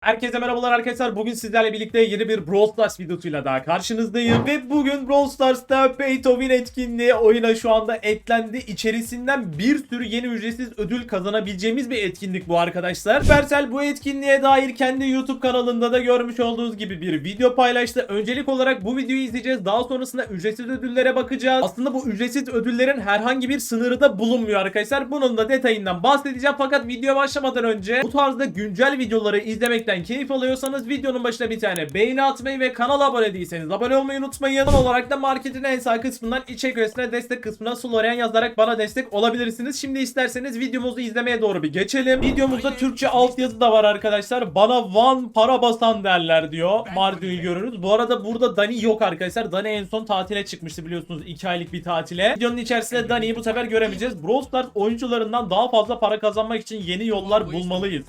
Herkese merhabalar arkadaşlar. Bugün sizlerle birlikte yeni bir Brawl Stars videosuyla daha karşınızdayım. Ve bugün Brawl Stars'ta Pay to Win etkinliği oyuna şu anda eklendi. İçerisinden bir sürü yeni ücretsiz ödül kazanabileceğimiz bir etkinlik bu arkadaşlar. Supercell bu etkinliğe dair kendi YouTube kanalında da görmüş olduğunuz gibi bir video paylaştı. Öncelik olarak bu videoyu izleyeceğiz. Daha sonrasında ücretsiz ödüllere bakacağız. Aslında bu ücretsiz ödüllerin herhangi bir sınırı da bulunmuyor arkadaşlar. Bunun da detayından bahsedeceğim. Fakat video başlamadan önce bu tarzda güncel videoları izlemekten keyif alıyorsanız videonun başına bir tane beğeni atmayı ve kanala abone değilseniz abone olmayı unutmayın. Son olarak da marketin en sağ kısmından içerik üretine destek kısmına Florian yazarak bana destek olabilirsiniz. Şimdi isterseniz videomuzu izlemeye doğru bir geçelim. Videomuzda Türkçe altyazı da var arkadaşlar. Bana van para basan derler diyor. Mardin'i görürüz. Bu arada burada Dani yok arkadaşlar. Dani en son tatile çıkmıştı biliyorsunuz. 2 aylık bir tatile. Videonun içerisinde Dani'yi bu sefer göremeyeceğiz. Brawl Stars oyuncularından daha fazla para kazanmak için yeni yollar bulmalıyız.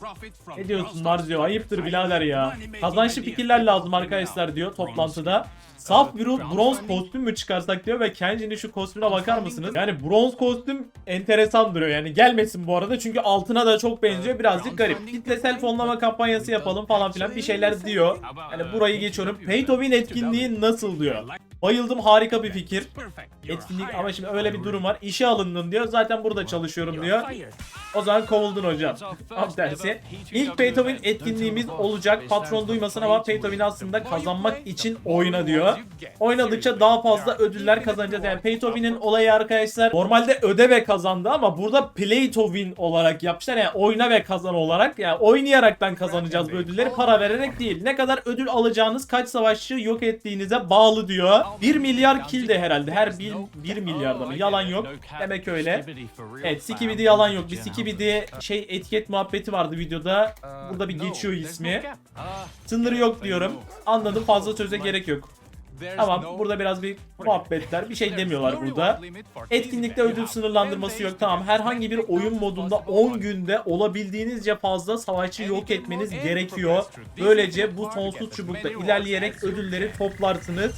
Ne diyorsun Marzio? Ayıptır birader ya. Kazançlı fikirler lazım arkadaşlar diyor toplantıda. Saf bir bronz kostüm mü çıkarsak diyor ve Kenji'nin şu kostümüne bakar mısınız? Yani bronz kostüm enteresan duruyor yani gelmesin bu arada çünkü altına da çok benziyor birazcık garip. Kitlesel fonlama kampanyası yapalım falan filan bir şeyler diyor. Yani burayı geçiyorum. Pay to win etkinliği nasıl diyor. Bayıldım harika bir fikir. Etkinlik ama şimdi öyle bir durum var. İşe alındın diyor. Zaten burada çalışıyorum diyor. O zaman kovuldun hocam. Tam tersi. İlk Pay to Etkinliğimiz olacak. Patron duymasın ama Pay to Win aslında kazanmak için oyna diyor. Oynadıkça daha fazla ödüller kazanacağız. Yani Pay to Win'in olayı arkadaşlar normalde öde ve kazandı ama burada Play to Win olarak yapmışlar. Yani oyna ve kazan olarak. Yani oynayaraktan kazanacağız bu ödülleri. Para vererek değil. Ne kadar ödül alacağınız kaç savaşçı yok ettiğinize bağlı diyor. 1 milyar kill de herhalde. Her 1, 1 milyarda mı? Yalan yok. Demek öyle. Evet Skibidi yalan yok. Bir Skibidi şey etiket muhabbeti vardı videoda. Burada bir geçiyor ismi. Sınırı yok diyorum. Anladım fazla söze gerek yok. Tamam burada biraz bir muhabbetler bir şey demiyorlar burada. Etkinlikte ödül sınırlandırması yok tamam herhangi bir oyun modunda 10 günde olabildiğinizce fazla savaşçı yok etmeniz gerekiyor. Böylece bu sonsuz çubukta ilerleyerek ödülleri toplarsınız.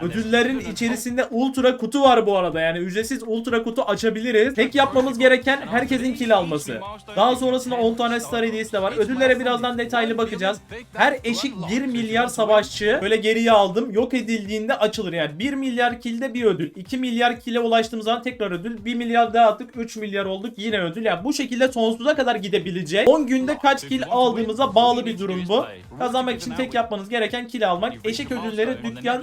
Ödüllerin içerisinde ultra kutu var bu arada. Yani ücretsiz ultra kutu açabiliriz. Tek yapmamız gereken herkesin kill alması. Daha sonrasında 10 tane star hediyesi de var. Ödüllere birazdan detaylı bakacağız. Her eşik 1 milyar savaşçı böyle geriye aldım. Yok edildiğinde açılır yani. 1 milyar killde bir ödül. 2 milyar kille ulaştığımız zaman tekrar ödül. 1 milyar daha attık. 3 milyar olduk. Yine ödül. Yani bu şekilde sonsuza kadar gidebilecek. 10 günde kaç kill aldığımıza bağlı bir durum bu. Kazanmak için tek yapmanız gereken kill almak. Eşik ödülleri dükkan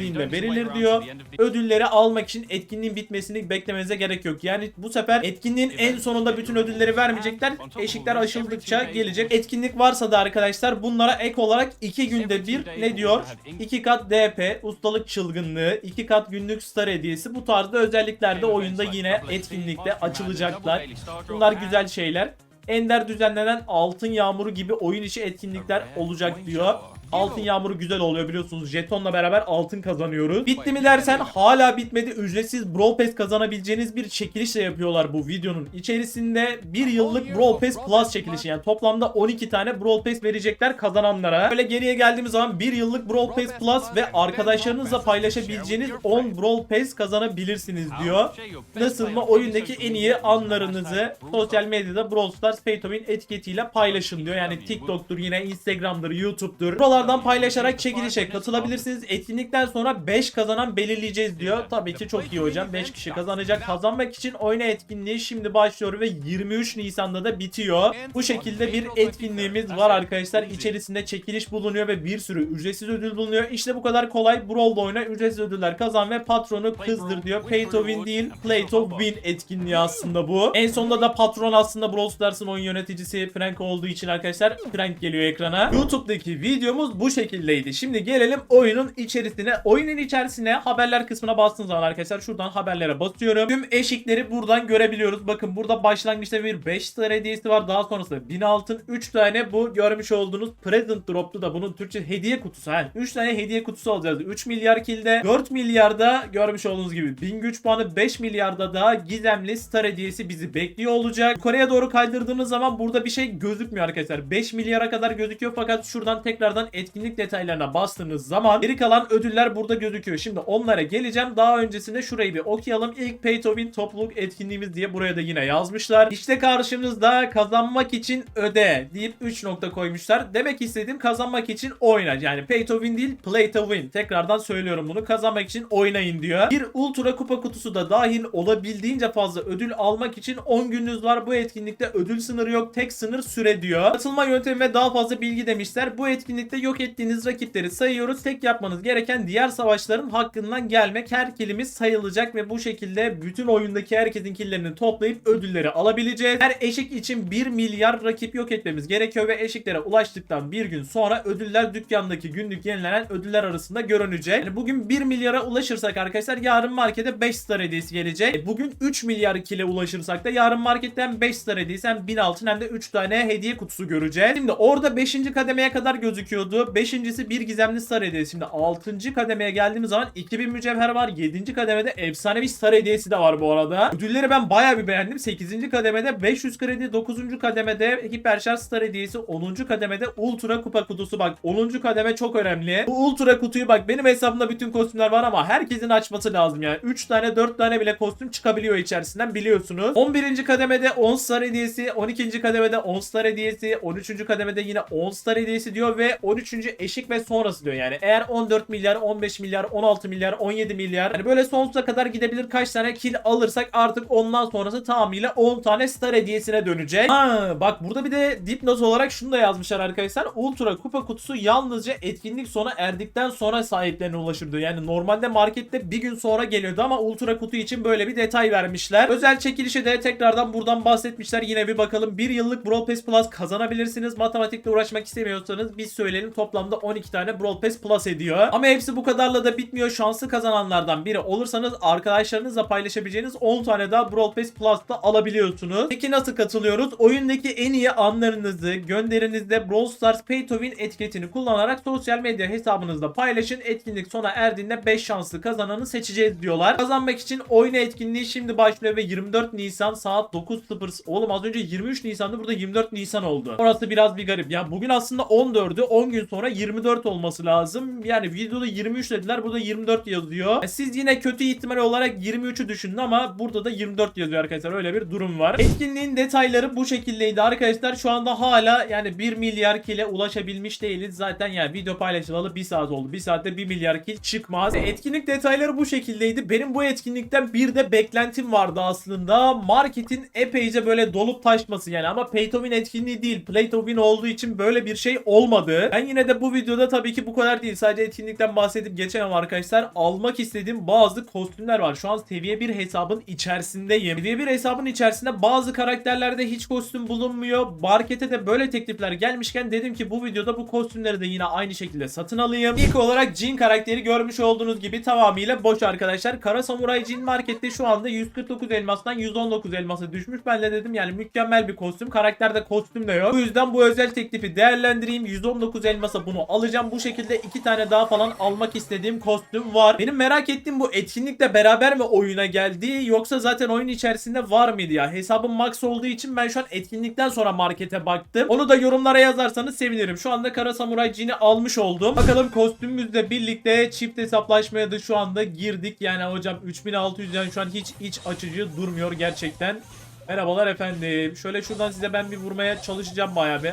yenilendiğinde verilir diyor. Ödülleri almak için etkinliğin bitmesini beklemenize gerek yok. Yani bu sefer etkinliğin en sonunda bütün ödülleri vermeyecekler. Eşikler aşıldıkça gelecek. Etkinlik varsa da arkadaşlar bunlara ek olarak 2 günde bir ne diyor? 2 kat DP, ustalık çılgınlığı, 2 kat günlük star hediyesi bu tarzda özellikler de oyunda yine etkinlikte açılacaklar. Bunlar güzel şeyler. Ender düzenlenen altın yağmuru gibi oyun içi etkinlikler olacak diyor. Altın yağmuru güzel oluyor biliyorsunuz. Jetonla beraber altın kazanıyoruz. Bitti mi dersen hala bitmedi. Ücretsiz Brawl Pass kazanabileceğiniz bir çekilişle yapıyorlar bu videonun içerisinde. Bir yıllık Brawl Pass Plus çekilişi. Yani toplamda 12 tane Brawl Pass verecekler kazananlara. Böyle geriye geldiğimiz zaman bir yıllık Brawl Pass Plus ve arkadaşlarınızla paylaşabileceğiniz 10 Brawl Pass kazanabilirsiniz diyor. Nasıl mı oyundaki en iyi anlarınızı sosyal medyada Brawl Stars Pay etiketiyle paylaşın diyor. Yani TikTok'tur yine Instagram'dır, YouTube'dur. Buralardan paylaşarak çekilişe katılabilirsiniz. Etkinlikten sonra 5 kazanan belirleyeceğiz diyor. Tabii ki çok iyi hocam. 5 kişi kazanacak. Kazanmak için oyuna etkinliği şimdi başlıyor ve 23 Nisan'da da bitiyor. Bu şekilde bir etkinliğimiz var arkadaşlar. İçerisinde çekiliş bulunuyor ve bir sürü ücretsiz ödül bulunuyor. İşte bu kadar kolay. Brawl'da oyna ücretsiz ödüller kazan ve patronu kızdır diyor. Pay to win değil, play to win etkinliği aslında bu. En sonunda da patron aslında Brawl Stars'ın oyun yöneticisi Frank olduğu için arkadaşlar Frank geliyor ekrana. YouTube'daki videomuz bu şekildeydi. Şimdi gelelim oyunun içerisine. Oyunun içerisine haberler kısmına bastığınız zaman arkadaşlar şuradan haberlere basıyorum. Tüm eşikleri buradan görebiliyoruz. Bakın burada başlangıçta bir 5 star hediyesi var. Daha sonrasında 1000 altın 3 tane bu görmüş olduğunuz present drop'tu da bunun Türkçe hediye kutusu. Ha, 3 tane hediye kutusu alacağız. 3 milyar kilde 4 milyarda görmüş olduğunuz gibi 1000 güç puanı 5 milyarda da gizemli star hediyesi bizi bekliyor olacak. Yukarıya doğru kaydırdığımız zaman burada bir şey gözükmüyor arkadaşlar. 5 milyara kadar gözüküyor fakat şuradan tekrardan etkinlik detaylarına bastığınız zaman geri kalan ödüller burada gözüküyor. Şimdi onlara geleceğim. Daha öncesinde şurayı bir okuyalım. İlk Pay to Win topluluk etkinliğimiz diye buraya da yine yazmışlar. İşte karşınızda kazanmak için öde deyip 3 nokta koymuşlar. Demek istediğim kazanmak için oyna. Yani Pay to Win değil Play to Win. Tekrardan söylüyorum bunu. Kazanmak için oynayın diyor. Bir Ultra Kupa kutusu da dahil olabildiğince fazla ödül almak için 10 gününüz var. Bu etkinlikte ödül sınırı yok. Tek sınır süre diyor. Katılma yöntemi ve daha fazla bilgi demişler. Bu etkinlikte yok ettiğiniz rakipleri sayıyoruz. Tek yapmanız gereken diğer savaşların hakkından gelmek. Her kilimiz sayılacak ve bu şekilde bütün oyundaki herkesin killerini toplayıp ödülleri alabileceğiz. Her eşik için 1 milyar rakip yok etmemiz gerekiyor ve eşiklere ulaştıktan bir gün sonra ödüller dükkandaki günlük yenilenen ödüller arasında görünecek. Yani bugün 1 milyara ulaşırsak arkadaşlar yarın markete 5 star hediyesi gelecek. E, Bugün 3 milyar kile ulaşırsak da yarın marketten 5 star hediyesi hem 1000 altın hem de 3 tane hediye kutusu göreceğiz. Şimdi orada 5. kademeye kadar gözüküyordu. 5.si bir gizemli star hediyesi. Şimdi 6. kademeye geldiğimiz zaman 2000 mücevher var. 7. kademede efsane bir star hediyesi de var bu arada. Ödülleri ben bayağı bir beğendim. 8. kademede 500 kredi, 9. kademede hiperşarj star hediyesi, 10. kademede ultra kupa kutusu bak. 10. kademe çok önemli. Bu ultra kutuyu bak benim hesabımda bütün kostümler var ama herkesin açması lazım yani. 3 tane 4 tane bile kostüm çıkabiliyor içerisinden biliyorsunuz. 11. kademede 10 star hediyesi, 12. kademede 10 star hediyesi, 13. kademede yine 10 star hediyesi diyor ve 13. eşik ve sonrası diyor yani. Eğer 14 milyar, 15 milyar, 16 milyar, 17 milyar yani böyle sonsuza kadar gidebilir kaç tane kill alırsak artık ondan sonrası tamamıyla 10 tane star hediyesine dönecek. Ha, bak burada bir de dipnot olarak şunu da yazmışlar arkadaşlar. Ultra kupa kutusu yalnızca etkinlik sona erdikten sonra sahiplerine ulaşır diyor. Yani normalde markette bir gün sonra geliyordu ama ultra kutu için böyle bir detay vermişler. Özel çekilişe de tekrardan buradan bahsetmişler. Yine bir bakalım. Bir yıllık Brawl Pass Plus kazanabilirsiniz. Matematikle uğraşmak istemiyorsanız biz söyleyelim toplamda 12 tane Brawl Pass Plus ediyor. Ama hepsi bu kadarla da bitmiyor. Şanslı kazananlardan biri olursanız arkadaşlarınızla paylaşabileceğiniz 10 tane daha Brawl Pass Plus'ta alabiliyorsunuz. Peki nasıl katılıyoruz? Oyundaki en iyi anlarınızı gönderinizde Brawl Stars Pay to Win etiketini kullanarak sosyal medya hesabınızda paylaşın. Etkinlik sona erdiğinde 5 şanslı kazananı seçeceğiz diyorlar. Kazanmak için oyuna etkinliği şimdi başlıyor ve 24 Nisan saat 9.00 Oğlum az önce 23 Nisan'dı burada 24 Nisan oldu. Orası biraz bir garip. Ya bugün aslında 14'ü 10 gün sonra 24 olması lazım. Yani videoda 23 dediler burada 24 yazıyor. E, Siz yine kötü ihtimal olarak 23'ü düşünün ama burada da 24 yazıyor arkadaşlar. Öyle bir durum var. Etkinliğin detayları bu şekildeydi arkadaşlar. Şu anda hala yani 1 milyar kile ulaşabilmiş değiliz. Zaten yani video paylaşılalı 1 saat oldu. 1 saatte 1 milyar kil çıkmaz. E, Etkinlik detayları bu şekildeydi. Benim bu etkinlikten bir de beklentim vardı aslında. Marketin epeyce böyle dolup taşması yani ama Pay etkinliği değil. Play olduğu için böyle bir şey olmadı. Ben yine de bu videoda tabii ki bu kadar değil. Sadece etkinlikten bahsedip geçemem arkadaşlar. Almak istediğim bazı kostümler var. Şu an seviye 1 hesabın içerisindeyim. Seviye 1 hesabın içerisinde bazı karakterlerde hiç kostüm bulunmuyor. Markete de böyle teklifler gelmişken dedim ki bu videoda bu kostümleri de yine aynı şekilde satın alayım. İlk olarak Jin karakteri görmüş olduğunuz gibi tamamıyla boş arkadaşlar. Kara Samuray Jin markette şu anda 149 elmastan 119 elmasa düşmüş. Ben de dedim yani mükemmel bir kostüm. Karakterde kostüm de yok. Bu yüzden bu özel teklifi değerlendireyim. 119 elmasa bunu alacağım. Bu şekilde iki tane daha falan almak istediğim kostüm var. Benim merak ettiğim bu etkinlikle beraber mi oyuna geldi yoksa zaten oyun içerisinde var mıydı ya? Hesabım max olduğu için ben şu an etkinlikten sonra markete baktım. Onu da yorumlara yazarsanız sevinirim. Şu anda Kara Samuray Jin'i almış oldum. Bakalım kostümümüzle birlikte çift hesaplaşmaya da şu anda girdik. Yani hocam 3600 yani şu an hiç iç açıcı durmuyor gerçekten. Merhabalar efendim. Şöyle şuradan size ben bir vurmaya çalışacağım bayağı bir.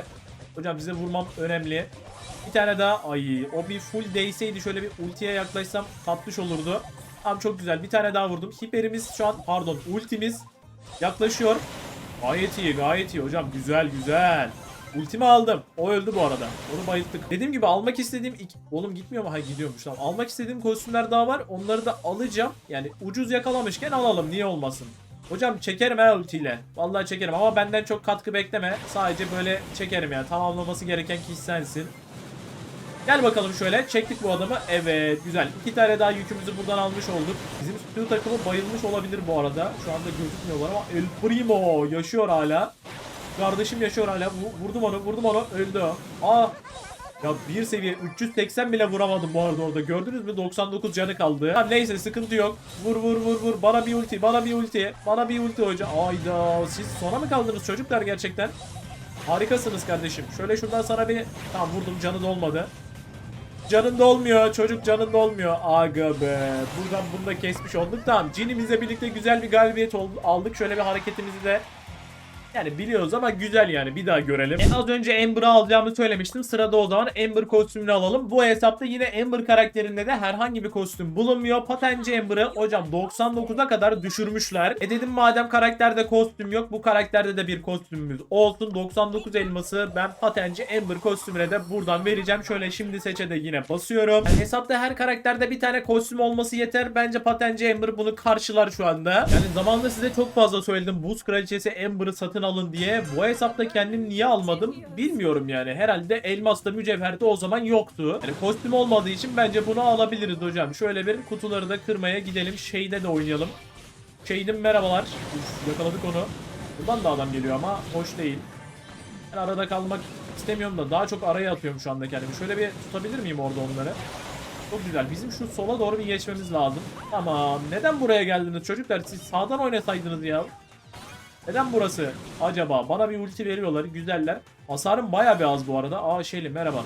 Hocam size vurmam önemli. Bir tane daha. Ay o bir full değseydi şöyle bir ultiye yaklaşsam tatlış olurdu. Tamam çok güzel. Bir tane daha vurdum. Hiperimiz şu an pardon ultimiz yaklaşıyor. Gayet iyi gayet iyi hocam. Güzel güzel. Ultimi aldım. O öldü bu arada. Onu bayılttık. Dediğim gibi almak istediğim... iki- Oğlum gitmiyor mu? Ha gidiyormuş. Tamam. Almak istediğim kostümler daha var. Onları da alacağım. Yani ucuz yakalamışken alalım. Niye olmasın? Hocam çekerim ha ultiyle. Vallahi çekerim ama benden çok katkı bekleme. Sadece böyle çekerim yani. Tamamlaması gereken kişi sensin. Gel bakalım şöyle. Çektik bu adamı. Evet güzel. İki tane daha yükümüzü buradan almış olduk. Bizim stüdyo takımı bayılmış olabilir bu arada. Şu anda gözükmüyorlar ama El Primo yaşıyor hala. Kardeşim yaşıyor hala. Vu- Vurdum onu, vurdum onu. Öldü. Aa. Ya bir seviye 380 bile vuramadım bu arada orada. Gördünüz mü? 99 canı kaldı. Tamam neyse sıkıntı yok. Vur vur vur vur. Bana bir ulti, bana bir ulti. Bana bir ulti hoca. Ayda siz sona mı kaldınız çocuklar gerçekten? Harikasınız kardeşim. Şöyle şuradan sana bir... Tamam vurdum canı dolmadı. canın dolmuyor. Çocuk canın dolmuyor. Aga be. Buradan bunu da kesmiş olduk. Tamam. Cinimizle birlikte güzel bir galibiyet aldık. Şöyle bir hareketimizi de yani biliyoruz ama güzel yani bir daha görelim. E, az önce Amber'ı alacağımı söylemiştim. Sırada o zaman Amber kostümünü alalım. Bu hesapta yine Amber karakterinde de herhangi bir kostüm bulunmuyor. Patenci Amber'ı hocam 99'a kadar düşürmüşler. E dedim madem karakterde kostüm yok bu karakterde de bir kostümümüz olsun. 99 elması ben patenci Amber kostümüne de buradan vereceğim. Şöyle şimdi seçe de yine basıyorum. Yani hesapta her karakterde bir tane kostüm olması yeter. Bence patenci Amber bunu karşılar şu anda. Yani zamanında size çok fazla söyledim. Buz kraliçesi Amber'ı satın alın diye. Bu hesapta kendim niye almadım bilmiyorum yani. Herhalde elmasla mücevherde o zaman yoktu. Yani kostüm olmadığı için bence bunu alabiliriz hocam. Şöyle bir kutuları da kırmaya gidelim. Şeyde de oynayalım. Şeydim merhabalar. Uf, yakaladık onu. Buradan da adam geliyor ama hoş değil. Ben arada kalmak istemiyorum da daha çok araya atıyorum şu anda kendimi. Şöyle bir tutabilir miyim orada onları? Çok güzel. Bizim şu sola doğru bir geçmemiz lazım. Tamam. Neden buraya geldiniz çocuklar? Siz sağdan oynasaydınız ya. Neden burası? Acaba bana bir ulti veriyorlar. Güzeller. Hasarım baya bir az bu arada. Aa Şeli merhaba.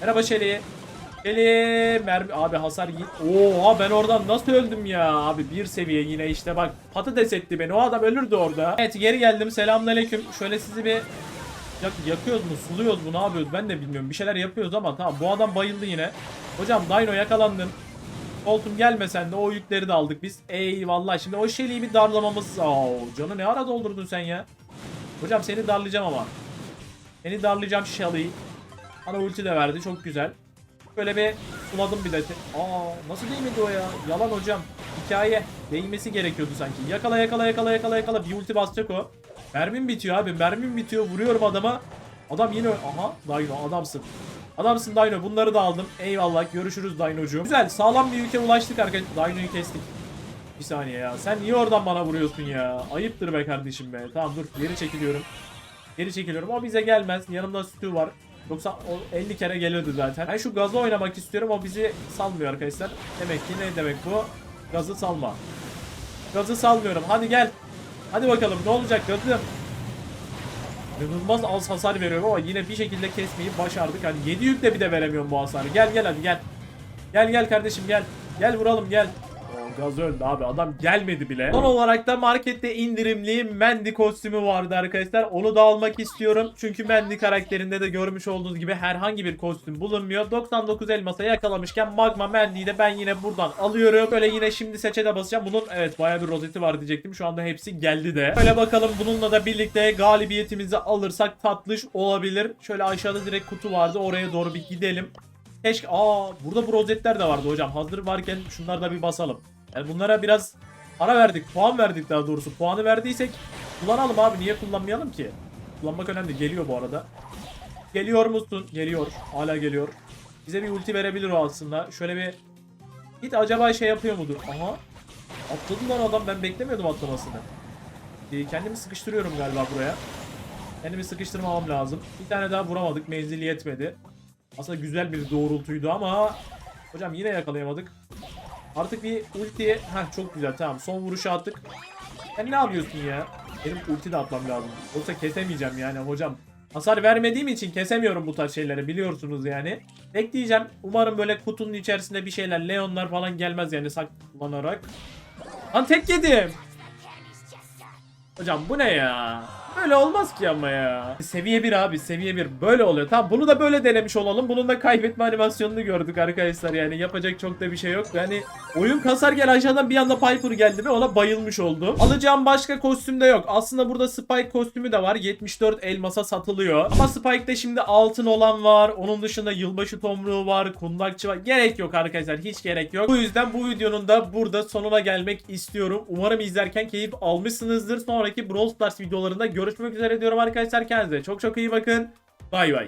Merhaba Şeli. Şeli mermi abi hasar git. Oha ben oradan nasıl öldüm ya abi bir seviye yine işte bak patates etti beni o adam ölürdü orada. Evet geri geldim selamünaleyküm. Şöyle sizi bir Yak yakıyoruz mu suluyoruz mu ne yapıyoruz ben de bilmiyorum bir şeyler yapıyoruz ama tamam bu adam bayıldı yine. Hocam Dino yakalandın. Koltum gelme sen de o yükleri de aldık biz. Eyvallah şimdi o şeyliği bir darlamamız. Oo, canı ne ara doldurdun sen ya? Hocam seni darlayacağım ama. Seni darlayacağım Shelly. Bana ulti de verdi çok güzel. Böyle bir suladım bir de. Aa nasıl değmedi o ya? Yalan hocam. Hikaye. Değmesi gerekiyordu sanki. Yakala yakala yakala yakala yakala. Bir ulti basacak o. Mermim bitiyor abi. Mermim bitiyor. Vuruyorum adama. Adam yine... Aha Dino adamsın. Adamsın Dino. Bunları da aldım. Eyvallah. Görüşürüz Dino'cuğum. Güzel. Sağlam bir ülke ulaştık arkadaşlar. Dino'yu kestik. Bir saniye ya. Sen niye oradan bana vuruyorsun ya? Ayıptır be kardeşim be. Tamam dur. Geri çekiliyorum. Geri çekiliyorum. O bize gelmez. Yanımda Stu var. Yoksa o 50 kere gelirdi zaten. Ben şu gazı oynamak istiyorum. O bizi salmıyor arkadaşlar. Demek ki ne demek bu? Gazı salma. Gazı salmıyorum. Hadi gel. Hadi bakalım ne olacak gazım. İnanılmaz az hasar veriyorum ama yine bir şekilde kesmeyi başardık. Hani 7 yükle bir de veremiyorum bu hasarı. Gel gel hadi gel. Gel gel kardeşim gel. Gel vuralım gel. Gaz öldü abi adam gelmedi bile. Son olarak da markette indirimli Mandy kostümü vardı arkadaşlar. Onu da almak istiyorum. Çünkü Mandy karakterinde de görmüş olduğunuz gibi herhangi bir kostüm bulunmuyor. 99 elmasa yakalamışken Magma Mandy'yi de ben yine buradan alıyorum. Böyle yine şimdi seçe de basacağım. Bunun evet baya bir rozeti var diyecektim. Şu anda hepsi geldi de. Böyle bakalım bununla da birlikte galibiyetimizi alırsak tatlış olabilir. Şöyle aşağıda direkt kutu vardı. Oraya doğru bir gidelim. Keşke aa burada bu rozetler de vardı hocam. Hazır varken şunları da bir basalım. Yani bunlara biraz para verdik. Puan verdik daha doğrusu. Puanı verdiysek kullanalım abi. Niye kullanmayalım ki? Kullanmak önemli. Geliyor bu arada. Geliyor musun? Geliyor. Hala geliyor. Bize bir ulti verebilir o aslında. Şöyle bir Git acaba şey yapıyor mudur? Aha. Atladı lan adam. Ben beklemiyordum atlamasını. Ee, kendimi sıkıştırıyorum galiba buraya. Kendimi sıkıştırmamam lazım. Bir tane daha vuramadık. Menzili yetmedi. Aslında güzel bir doğrultuydu ama hocam yine yakalayamadık. Artık bir ulti. Heh çok güzel tamam. Son vuruşu attık. Sen ne yapıyorsun ya? Benim ulti de atmam lazım. Yoksa kesemeyeceğim yani hocam. Hasar vermediğim için kesemiyorum bu tarz şeyleri biliyorsunuz yani. Bekleyeceğim. Umarım böyle kutunun içerisinde bir şeyler, Leonlar falan gelmez yani saklanarak. Lan tek yedim. Hocam bu ne ya? Böyle olmaz ki ama ya. Seviye 1 abi seviye 1 böyle oluyor. Tamam bunu da böyle denemiş olalım. Bunun da kaybetme animasyonunu gördük arkadaşlar yani yapacak çok da bir şey yok. Yani oyun kasar gel aşağıdan bir anda Piper geldi ve ona bayılmış oldum. Alacağım başka kostüm de yok. Aslında burada Spike kostümü de var. 74 elmasa satılıyor. Ama Spike'de şimdi altın olan var. Onun dışında yılbaşı tomruğu var. Kundakçı var. Gerek yok arkadaşlar. Hiç gerek yok. Bu yüzden bu videonun da burada sonuna gelmek istiyorum. Umarım izlerken keyif almışsınızdır. Sonraki Brawl Stars videolarında görüşmek üzere diyorum arkadaşlar. Kendinize çok çok iyi bakın. Bay bay.